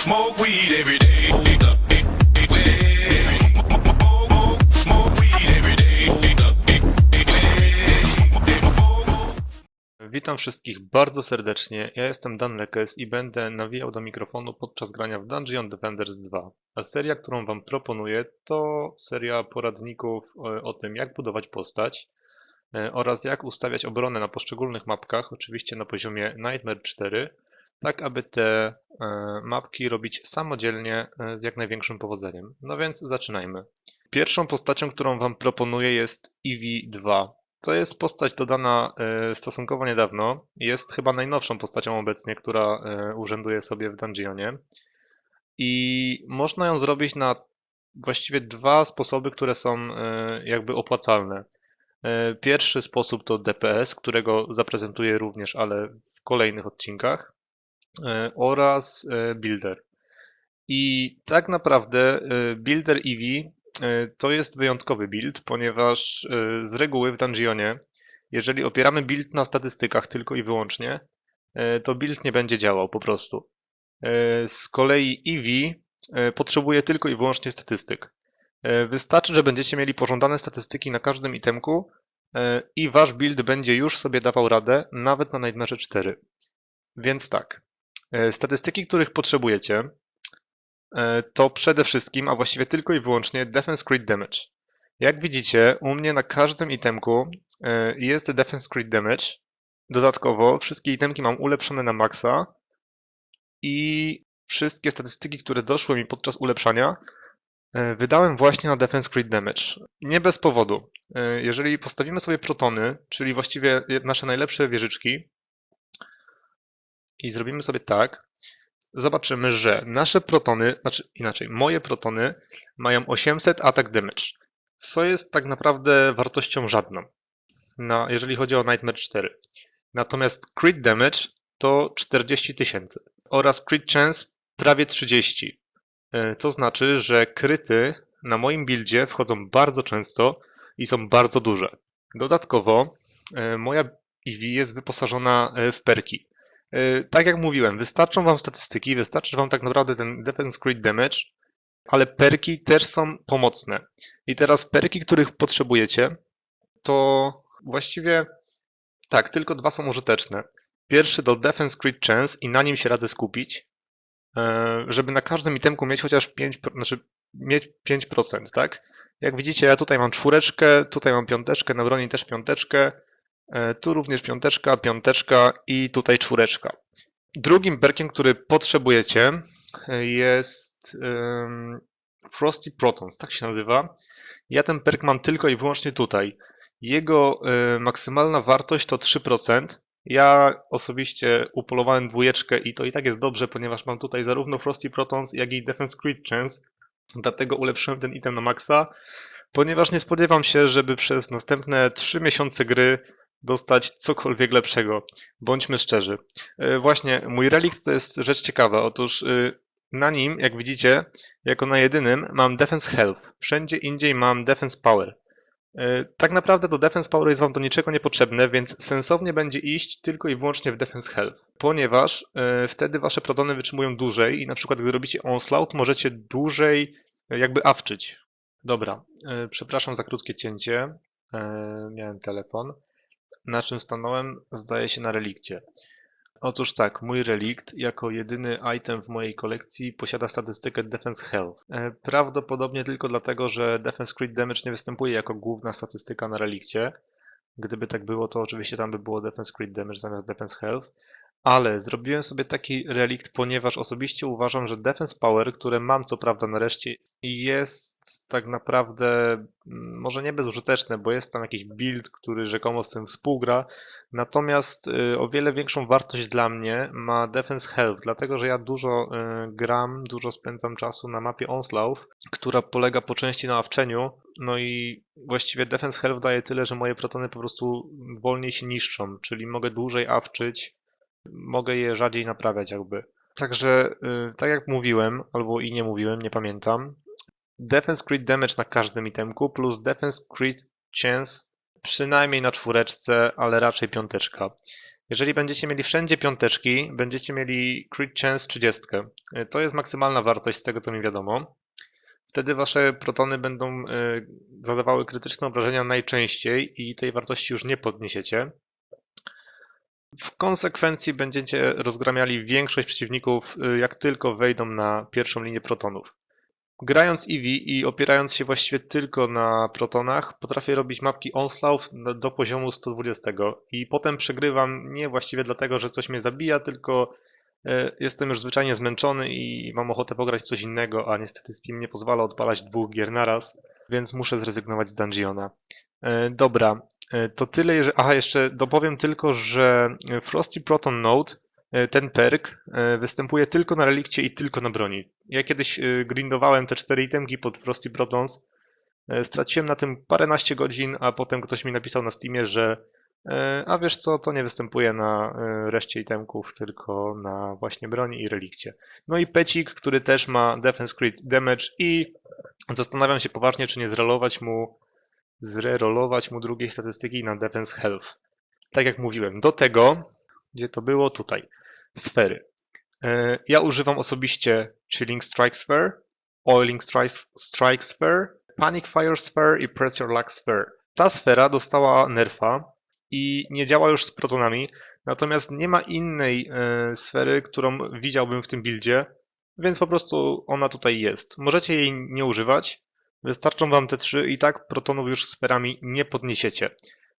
Smoke weed every day. Witam wszystkich bardzo serdecznie. Ja jestem Dan Lekes i będę nawijał do mikrofonu podczas grania w Dungeon Defenders 2. A seria, którą Wam proponuję, to seria poradników e, o tym, jak budować postać e, oraz jak ustawiać obronę na poszczególnych mapkach, oczywiście na poziomie Nightmare 4, tak aby te e, mapki robić samodzielnie e, z jak największym powodzeniem. No więc zaczynajmy. Pierwszą postacią, którą Wam proponuję jest Eevee-2. To jest postać dodana e, stosunkowo niedawno. Jest chyba najnowszą postacią obecnie, która urzęduje sobie w dungeonie. I można ją zrobić na właściwie dwa sposoby, które są jakby opłacalne. Pierwszy sposób to DPS, którego zaprezentuję również, ale w kolejnych odcinkach, oraz e, Builder. I tak naprawdę e, Builder Eevee E, To jest wyjątkowy build, ponieważ e, z reguły w Dungeonie, jeżeli opieramy build na statystykach tylko i wyłącznie, e, to build nie będzie działał po prostu. E, Z kolei Eevee e, potrzebuje tylko i wyłącznie statystyk. E, Wystarczy, że będziecie mieli pożądane statystyki na każdym itemku e, i wasz build będzie już sobie dawał radę, nawet na Nightmare 4. Więc tak, e, statystyki, których potrzebujecie, e, to przede wszystkim, a właściwie tylko i wyłącznie Defense Crit Damage. Jak widzicie, u mnie na każdym itemku e, jest Defense Crit Damage. Dodatkowo wszystkie itemki mam ulepszone na maksa i wszystkie statystyki, które doszły mi podczas ulepszania, e, wydałem właśnie na Defense Crit Damage. Nie bez powodu. E, Jeżeli postawimy sobie protony, czyli właściwie nasze najlepsze wieżyczki i zrobimy sobie tak, zobaczymy, że nasze protony, znaczy inaczej, moje protony mają 800 attack damage, co jest tak naprawdę wartością żadną, na, jeżeli chodzi o Nightmare 4. Natomiast crit damage to 40 tysięcy oraz crit chance prawie 30. E, To znaczy, że kryty na moim buildzie wchodzą bardzo często i są bardzo duże. Dodatkowo e, moja Eevee jest wyposażona e, w perki. E, Tak jak mówiłem, wystarczą wam statystyki, wystarczy wam tak naprawdę ten defense crit damage, ale perki też są pomocne. I teraz perki, których potrzebujecie, to właściwie tak, tylko dwa są użyteczne. Pierwszy to defense crit chance i na nim się radzę skupić, e, żeby na każdym itemku mieć chociaż 5, pro- znaczy mieć 5%, tak? Jak widzicie, ja tutaj mam czwóreczkę, tutaj mam piąteczkę, na broni też piąteczkę, tu również piąteczka, piąteczka i tutaj czwóreczka. Drugim perkiem, który potrzebujecie e, jest Frosty Protons, tak się nazywa. Ja ten perk mam tylko i wyłącznie tutaj. Jego e, maksymalna wartość to 3%. Ja osobiście upolowałem dwójeczkę i to i tak jest dobrze, ponieważ mam tutaj zarówno Frosty Protons, jak i Defense Crit Chance. Dlatego ulepszyłem ten item na maksa, ponieważ nie spodziewam się, żeby przez następne 3 miesiące gry dostać cokolwiek lepszego. Bądźmy szczerzy. E, Właśnie, mój relikt to jest rzecz ciekawa. Otóż y, na nim, jak widzicie, jako na jedynym mam Defense Health. Wszędzie indziej mam Defense Power. E, Tak naprawdę to Defense Power jest wam do niczego niepotrzebne, więc sensownie będzie iść tylko i wyłącznie w Defense Health, ponieważ e, wtedy wasze protony wytrzymują dłużej i na przykład gdy robicie Onslaught możecie dłużej jakby awczyć. Dobra, przepraszam za krótkie cięcie, miałem telefon. Na czym stanąłem? Zdaje się na relikcie. Otóż tak, mój relikt jako jedyny item w mojej kolekcji posiada statystykę Defense Health. E, Prawdopodobnie tylko dlatego, że Defense Crit Damage nie występuje jako główna statystyka na relikcie. Gdyby tak było, to oczywiście tam by było Defense Crit Damage zamiast Defense Health. Ale zrobiłem sobie taki relikt, ponieważ osobiście uważam, że Defense Power, które mam co prawda nareszcie, jest tak naprawdę mm, może nie bezużyteczne, bo jest tam jakiś build, który rzekomo z tym współgra, Natomiast y, o wiele większą wartość dla mnie ma Defense Health, dlatego że ja dużo y, gram, dużo spędzam czasu na mapie Onslaught, która polega po części na awczeniu. No i właściwie Defense Health daje tyle, że moje protony po prostu wolniej się niszczą, czyli mogę dłużej awczyć, mogę je rzadziej naprawiać jakby. Także y, tak jak mówiłem, albo i nie mówiłem, nie pamiętam. Defense Crit Damage na każdym itemku plus Defense Crit Chance przynajmniej na czwóreczce, ale raczej piąteczka. Jeżeli będziecie mieli wszędzie piąteczki, będziecie mieli crit chance 30. E, To jest maksymalna wartość z tego co mi wiadomo. Wtedy wasze protony będą e, zadawały krytyczne obrażenia najczęściej i tej wartości już nie podniesiecie. W konsekwencji będziecie rozgramiali większość przeciwników, y, jak tylko wejdą na pierwszą linię protonów. Grając Eevee i opierając się właściwie tylko na protonach, potrafię robić mapki Onslaught do- poziomu 120 i potem przegrywam nie właściwie dlatego, że coś mnie zabija, tylko e, jestem już zwyczajnie zmęczony i mam ochotę pograć coś innego, a niestety Steam nie pozwala odpalać dwóch gier naraz, więc muszę zrezygnować z Dungeona. E, Dobra, To tyle, jeżeli... Aha, jeszcze dopowiem tylko, że e, Frosty Proton Node, e, ten perk, e, występuje tylko na relikcie i tylko na broni. Ja kiedyś e, grindowałem te cztery itemki pod Frosty Protons, e, straciłem na tym paręnaście godzin, a potem ktoś mi napisał na Steamie, że e, a wiesz co, to nie występuje na e, reszcie itemków, tylko na właśnie broni i relikcie. No i pecik, który też ma Defense Crit Damage i zastanawiam się poważnie, czy nie zrelować mu zrerolować mu drugiej statystyki na Defense Health. Tak jak mówiłem, do tego, gdzie to było tutaj, sfery. E, Ja używam osobiście Chilling Strike Sphere, Oiling Strike, strike Sphere, Panic Fire Sphere i Pressure Luck Sphere. Ta sfera dostała nerfa i nie działa już z protonami, natomiast nie ma innej e, sfery, którą widziałbym w tym buildzie, więc po prostu ona tutaj jest. Możecie jej nie używać, Wystarczą wam te trzy i tak protonów już sferami nie podniesiecie.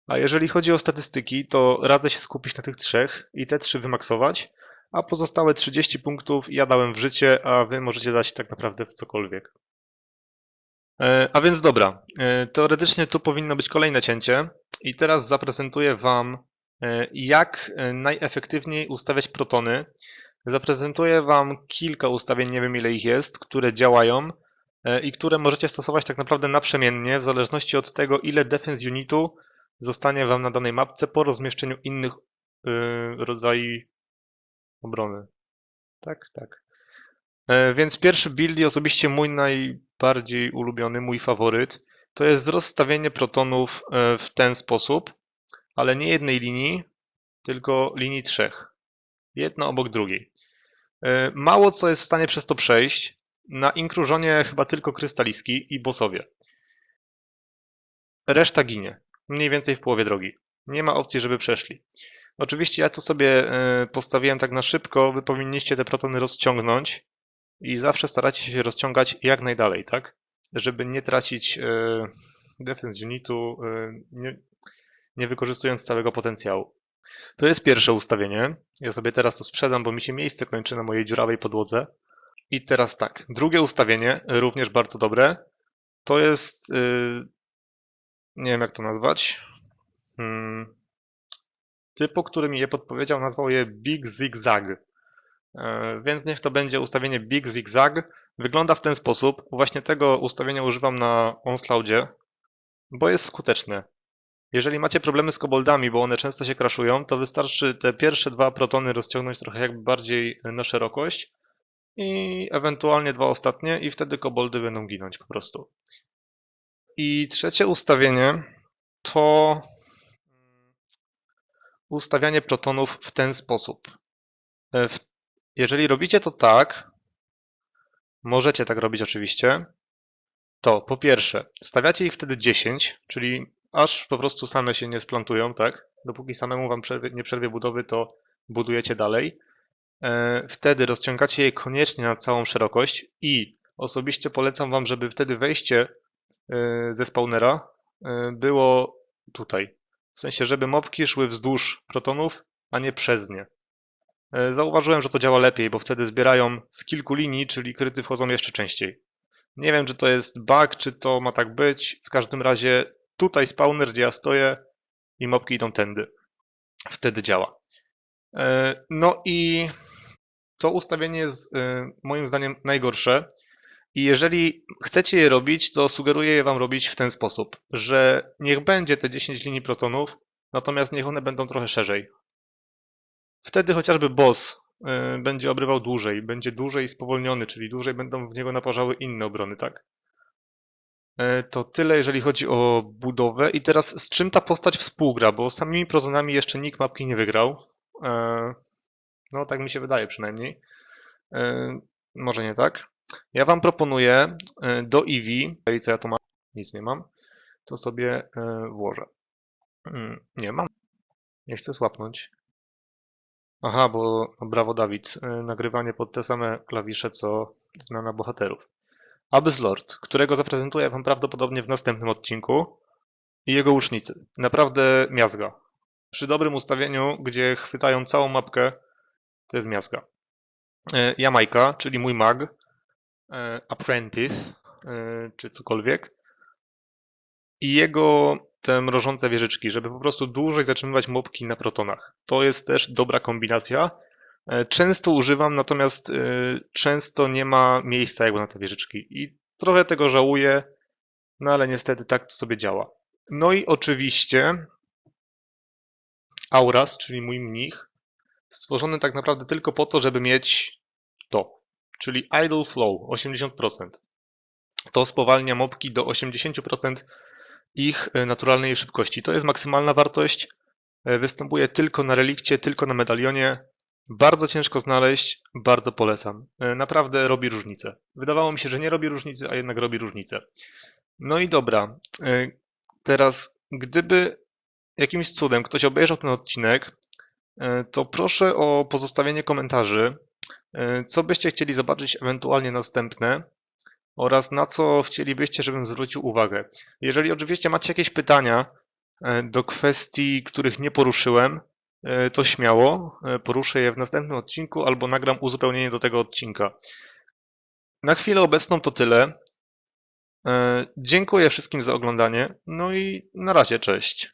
A jeżeli chodzi o statystyki, to radzę się skupić na tych trzech i te trzy wymaksować, a pozostałe 30 punktów ja dałem w życie, a wy możecie dać tak naprawdę w cokolwiek. E, A więc dobra, e, teoretycznie tu powinno być kolejne cięcie i teraz zaprezentuję wam e, jak najefektywniej ustawiać protony. Zaprezentuję wam kilka ustawień, nie wiem ile ich jest, które działają i które możecie stosować tak naprawdę naprzemiennie, w zależności od tego, ile defense unitu zostanie Wam na danej mapce po rozmieszczeniu innych y, rodzajów obrony. Tak, tak. E, Więc pierwszy build i osobiście mój najbardziej ulubiony, mój faworyt, to jest rozstawienie protonów e, w ten sposób, ale nie jednej linii, tylko linii trzech. Jedna obok drugiej. E, Mało co jest w stanie przez to przejść, na inkrużonie chyba tylko krystaliski i bossowie. Reszta ginie. Mniej więcej w połowie drogi. Nie ma opcji, żeby przeszli. Oczywiście ja to sobie e, postawiłem tak na szybko. Wy powinniście te protony rozciągnąć i zawsze staracie się rozciągać jak najdalej, tak? Żeby nie tracić e, defense unitu, e, nie, nie wykorzystując całego potencjału. To jest pierwsze ustawienie. Ja sobie teraz to sprzedam, bo mi się miejsce kończy na mojej dziurawej podłodze. I teraz tak, drugie ustawienie, również bardzo dobre, to jest, yy, nie wiem jak to nazwać, hmm, typu, który mi je podpowiedział, nazwał je Big Zigzag. E, Więc niech to będzie ustawienie Big Zigzag. Wygląda w ten sposób. Właśnie tego ustawienia używam na Onslaughtie, bo jest skuteczne. Jeżeli macie problemy z koboldami, bo one często się crashują, to wystarczy te pierwsze dwa protony rozciągnąć trochę jakby bardziej na szerokość i ewentualnie dwa ostatnie i wtedy koboldy będą ginąć po prostu. I trzecie ustawienie to ustawianie protonów w ten sposób. E, Jeżeli robicie to tak, możecie tak robić oczywiście, to po pierwsze stawiacie ich wtedy 10, czyli aż po prostu same się nie splantują, tak? Dopóki samemu wam przerwie, nie przerwie budowy, to budujecie dalej. E, Wtedy rozciągacie je koniecznie na całą szerokość i osobiście polecam wam, żeby wtedy wejście e, ze spawnera e, było tutaj. W sensie, żeby mopki szły wzdłuż protonów, a nie przez nie. Zauważyłem, że to działa lepiej, bo wtedy zbierają z kilku linii, czyli kryty wchodzą jeszcze częściej. Nie wiem, czy to jest bug, czy to ma tak być. W każdym razie tutaj spawner, gdzie ja stoję i mopki idą tędy. Wtedy działa. No i to ustawienie jest e, moim zdaniem najgorsze. I jeżeli chcecie je robić, to sugeruję je wam robić w ten sposób, że niech będzie te 10 linii protonów, natomiast niech one będą trochę szerzej. Wtedy chociażby boss y, będzie obrywał dłużej, będzie dłużej spowolniony, czyli dłużej będą w niego naparzały inne obrony, tak? E, To tyle, jeżeli chodzi o budowę. I teraz z czym ta postać współgra, bo samymi protonami jeszcze nikt mapki nie wygrał. No, tak mi się wydaje przynajmniej. E, Może nie tak. Ja wam proponuję e, do Eevee, i co ja tu mam? Nic nie mam. To sobie e, włożę. Mm, Nie mam. Nie chcę słapnąć. Aha, bo no brawo Dawid. Nagrywanie pod te same klawisze co zmiana bohaterów. Abyss Lord, którego zaprezentuję wam prawdopodobnie w następnym odcinku i jego łucznicy. Naprawdę miazga. Przy dobrym ustawieniu, gdzie chwytają całą mapkę, to jest miazga. E, Jamajka, czyli mój mag, e, Apprentice, e, czy cokolwiek. I jego te mrożące wieżyczki, żeby po prostu dłużej zatrzymywać mopki na protonach. To jest też dobra kombinacja. Często używam, natomiast często nie ma miejsca jakby na te wieżyczki. I trochę tego żałuję, no ale niestety tak to sobie działa. No i oczywiście Auras, czyli mój mnich, stworzony tak naprawdę tylko po to, żeby mieć to, czyli Idle Flow 80%. To spowalnia mopki do 80% ich e, naturalnej szybkości. To jest maksymalna wartość. e, Występuje tylko na relikcie, tylko na medalionie. Bardzo ciężko znaleźć, bardzo polecam. E, Naprawdę robi różnicę. Wydawało mi się, że nie robi różnicy, a jednak robi różnicę. No i dobra. Teraz, gdyby jakimś cudem ktoś obejrzał ten odcinek, to proszę o pozostawienie komentarzy, e, co byście chcieli zobaczyć ewentualnie następne oraz na co chcielibyście, żebym zwrócił uwagę. Jeżeli oczywiście macie jakieś pytania e, do kwestii, których nie poruszyłem, e, to śmiało e, poruszę je w następnym odcinku albo nagram uzupełnienie do tego odcinka. Na chwilę obecną to tyle. E, Dziękuję wszystkim za oglądanie. No i na razie, cześć.